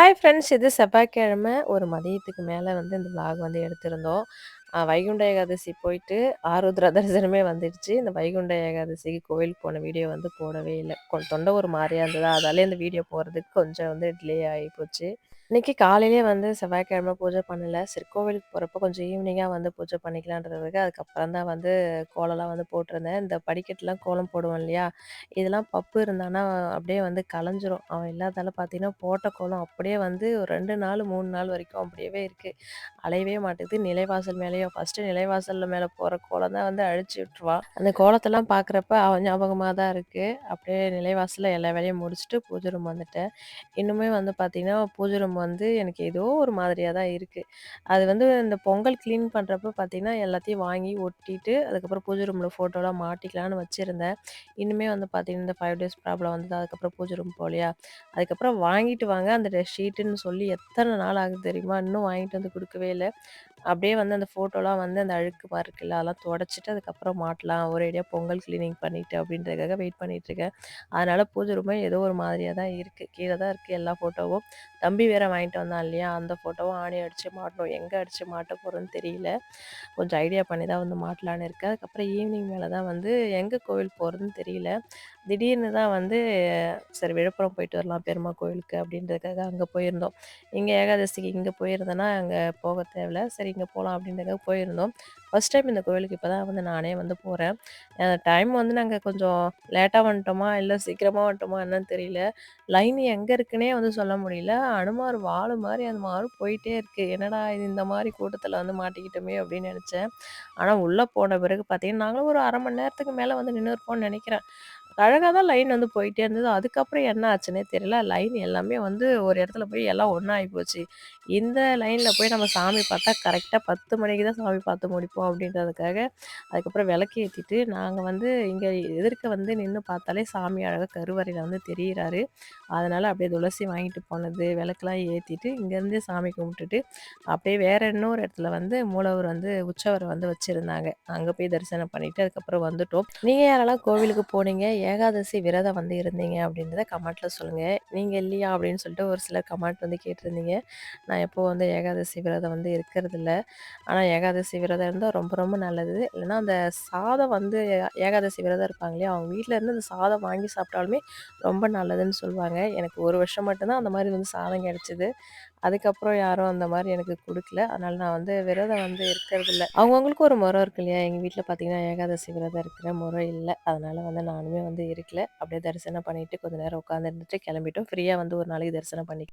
Hi friends இது செவ்வாய்க்கிழமை. ஒரு மதியத்துக்கு மேலே வந்து இந்த விலாக் வந்து எடுத்திருந்தோம். வைகுண்ட ஏகாதசி போயிட்டு ஆருத்ர தரிசனமே வந்துடுச்சு. இந்த வைகுண்ட ஏகாதசிக்கு கோவிலுக்கு போன வீடியோ வந்து போடவே இல்லை. தொண்டை ஒரு மாதிரியா இருந்ததா? அதாலே இந்த வீடியோ போகிறதுக்கு கொஞ்சம் வந்து டிலே ஆகி போச்சு. இன்னைக்கு காலையிலே வந்து செவ்வாய்க்கிழமை பூஜை பண்ணல. சரி கோவிலுக்கு போகிறப்ப கொஞ்சம் ஈவினிங்காக வந்து பூஜை பண்ணிக்கலான்றதுக்கு அதுக்கப்புறம் தான் வந்து கோலம்லாம் வந்து போட்டிருந்தேன். இந்த படிக்கட்டுலாம் கோலம் போடுவோம் இல்லையா? இதெல்லாம் பப்பு இருந்தானா அப்படியே வந்து கலைஞ்சிரும். அவன் இல்லாதால பார்த்தீங்கன்னா போட்ட கோலம் அப்படியே வந்து ஒரு ரெண்டு நாள் மூணு நாள் வரைக்கும் அப்படியே இருக்குது அலையவே மாட்டேங்குது. நிலைவாசல் மேலேயும் ஃபஸ்ட்டு நிலைவாசலில் மேலே போகிற கோலம் தான் வந்து அழிச்சு விட்டுருவான் அந்த கோலத்தெல்லாம் பார்க்குறப்ப அவன் ஞாபகமாக தான் இருக்குது அப்படியே நிலைவாசலில் எல்லா வேலையும் முடிச்சுட்டு பூஜை ரூம் வந்துட்டேன். இன்னுமே வந்து பார்த்திங்கன்னா பூஜை ரூம் வந்து எனக்கு ஏதோ ஒரு மாதிரியாக தான் இருக்குது அது வந்து இந்த பொங்கல் க்ளீன் பண்ணுறப்ப பார்த்தீங்கன்னா, எல்லாத்தையும் வாங்கி ஒட்டிட்டு, அதுக்கப்புறம் பூஜை ரூமில் ஃபோட்டோலாம் மாட்டிக்கலான்னு வச்சுருந்தேன் இன்னுமே வந்து பார்த்தீங்கன்னா, இந்த ஃபைவ் டேஸ் ப்ராப்ளம் வந்தது. அதுக்கப்புறம் பூஜை ரூம் போகலையா, அதுக்கப்புறம் வாங்கிட்டு வாங்க அந்த ஷீட்டுன்னு சொல்லி எத்தனை நாள் ஆகுது தெரியுமா? இன்னும் வாங்கிட்டு வந்து கொடுக்கவே இல்லை அப்படியே வந்து அந்த ஃபோட்டோலாம் வந்து அந்த அழுக்கு மாரி அதெல்லாம் தொடச்சுட்டு அதுக்கப்புறம் மாட்டலாம். ஒரேடியாக பொங்கல் கிளீனிங் பண்ணிட்டு அப்படின்றதுக்காக வெயிட் பண்ணிகிட்ருக்கேன் அதனால் பூஜை ரூமே ஏதோ ஒரு மாதிரியா தான் இருக்குது கீழே தான் இருக்குது எல்லா ஃபோட்டோவும். தம்பி வேற வாங்கிட்டு வந்தான் இல்லையா? அந்த ஃபோட்டோவும் ஆணி அடித்து மாட்டணும். எங்கே அடித்து மாட்ட போகிறோன்னு தெரியல. கொஞ்சம் ஐடியா பண்ணி தான் வந்து மாட்டலான்னு இருக்கேன். அதுக்கப்புறம் ஈவினிங் மேலே தான் வந்து எங்கே கோவில் போகிறதுன்னு தெரியல. திடீர்னு தான் வந்து சரி விழுப்புரம் போயிட்டு வரலாம் பெருமா கோவிலுக்கு அப்படின்றதுக்காக அங்கே போயிருந்தோம். இங்கே ஏகாதசிக்கு இங்கே போயிருந்தேன்னா, அங்கே போக தேவையில்ல. சரி இங்கே போகலாம் அப்படின்றக்காக போயிருந்தோம். ஃபஸ்ட் டைம் இந்த கோவிலுக்கு இப்போ தான் வந்து நானே வந்து போகிறேன் டைம் வந்து நாங்கள் கொஞ்சம் லேட்டாக வந்துட்டோமா, இல்லை சீக்கிரமாக வந்துட்டோமா என்னன்னு தெரியல. லைன் எங்கே இருக்குன்னே வந்து சொல்ல முடியல. அனுமார் வாழும் மாதிரி அந்த மாதிரி போயிட்டே இருக்கு. என்னடா இது இந்த மாதிரி கூட்டத்தில் வந்து மாட்டிக்கிட்டோமே அப்படின்னு நினச்சேன் ஆனால் உள்ளே போன பிறகு பார்த்தீங்கன்னா, நாங்களும் ஒரு அரை மணி நேரத்துக்கு மேலே வந்து நின்று இருப்போம்னு நினைக்கிறேன் அழகாக தான் லைன் வந்து போயிட்டே இருந்தது. அதுக்கப்புறம் என்ன ஆச்சுன்னே தெரியல. லைன் எல்லாமே வந்து ஒரு இடத்துல போய் எல்லாம் ஒன்றாகி போச்சு இந்த லைனில் போய் நம்ம சாமி பார்த்தா கரெக்டாக பத்து மணிக்கு தான் சாமி பார்த்து முடிப்போம் அப்படின்றதுக்காக, அதுக்கப்புறம் விளக்கு ஏற்றிட்டு நாங்கள் வந்து இங்கே எதிர்க்க வந்து நின்று பார்த்தாலே சாமி அழகாக கருவறையில் வந்து தெரிகிறாரு அதனால் அப்படியே துளசி வாங்கிட்டு போனது, விளக்கெலாம் ஏற்றிட்டு இங்கேருந்தே சாமி கும்பிட்டுட்டு, அப்படியே வேறு இன்னொரு இடத்துல வந்து மூலவர் வந்து உச்சவரை வந்து வச்சுருந்தாங்க அங்கே போய் தரிசனம் பண்ணிவிட்டு அதுக்கப்புறம் வந்துட்டோம். நீங்கள் யாரெல்லாம் கோவிலுக்கு போனீங்க? ஏகாதசி விரதம் வந்து இருந்தீங்க அப்படின்றத கமெண்ட்ல சொல்லுங்க. நீங்க இல்லையா அப்படின்னு சொல்லிட்டு ஒரு சிலர் கமெண்ட் வந்து கேட்டிருந்தீங்க. நான் எப்போ வந்து ஏகாதசி விரதம் வந்து இருக்கிறதில்ல. ஆனா ஏகாதசி விரதம் இருந்தால் ரொம்ப ரொம்ப நல்லது. இல்லைன்னா அந்த சாதம் வந்து ஏகாதசி விரதம் இருப்பாங்க இல்லையா? அவங்க வீட்ல இருந்து அந்த சாதம் வாங்கி சாப்பிட்டாலுமே ரொம்ப நல்லதுன்னு சொல்லுவாங்க. எனக்கு ஒரு வருஷம் மட்டும்தான் அந்த மாதிரி வந்து சாதம் கிடைச்சது. அதுக்கப்புறம் யாரும் அந்த மாதிரி எனக்கு கொடுக்கல அதனால நான் வந்து விரதம் வந்து இருக்கிறதில்ல. அவங்கவுங்களுக்கு ஒரு முறை இருக்கு இல்லையா? எங்கள் வீட்டில் பார்த்தீங்கன்னா, ஏகாதசி விரதம் இருக்கிற முறை இல்லை அதனால வந்து நானுமே வந்து இருக்கல. அப்படியே தரிசனம் பண்ணிட்டு கொஞ்ச நேரம் உட்காந்து இருந்துட்டு கிளம்பிட்டோம். ஃப்ரீயா வந்து ஒரு நாளைக்கு தரிசனம் பண்ணி